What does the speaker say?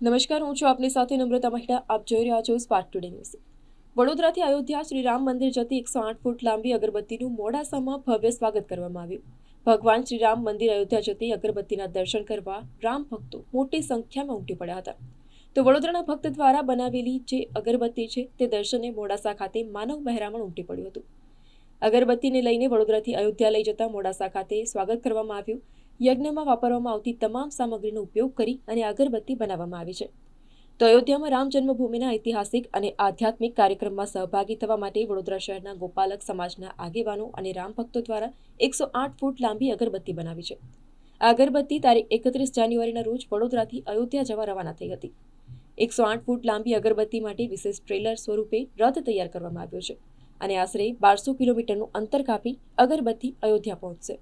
નમસ્કાર, હું છું આપની સાથે નમ્રતા મહિડા આપ જોઈ રહ્યા છો સ્પાર્ક ટુડે ન્યૂઝ વડોદરાથી અયોધ્યા શ્રી રામ મંદિર જતી એકસો આઠ ફૂટ લાંબી અગરબત્તીનું મોડાસામાં ભવ્ય સ્વાગત કરવામાં આવ્યું. ભગવાન શ્રી રામ મંદિર અયોધ્યા જતી અગરબત્તીના દર્શન કરવા રામ ભક્તો મોટી સંખ્યામાં ઉમટી પડ્યા હતા. તો વડોદરાના ભક્ત દ્વારા બનાવેલી જે અગરબત્તી છે તે દર્શને મોડાસા ખાતે માનવ મહેરામણ ઉમટી પડ્યું હતું. અગરબત્તીને લઈને વડોદરાથી અયોધ્યા લઈ જતા મોડાસા ખાતે સ્વાગત કરવામાં આવ્યું. યજ્ઞમાં વાપરવામાં આવતી તમામ સામગ્રીનો ઉપયોગ કરી અને અગરબત્તી બનાવવામાં આવી છે. તો અયોધ્યામાં રામ જન્મભૂમિના ઐતિહાસિક અને આધ્યાત્મિક કાર્યક્રમમાં સહભાગી થવા માટે વડોદરા શહેરના ગોપાલક સમાજના આગેવાનો અને રામ ભક્તો દ્વારા એકસો આઠ ફૂટ લાંબી અગરબત્તી બનાવી છે. આ અગરબત્તી તારીખ એકત્રીસ જાન્યુઆરીના રોજ વડોદરાથી અયોધ્યા જવા રવાના થઈ હતી. એકસો આઠ ફૂટ લાંબી અગરબત્તી માટે વિશેષ ટ્રેલર સ્વરૂપે રથ તૈયાર કરવામાં આવ્યો છે અને આશરે બારસો કિલોમીટરનું અંતર કાપી અગરબત્તી અયોધ્યા પહોંચશે.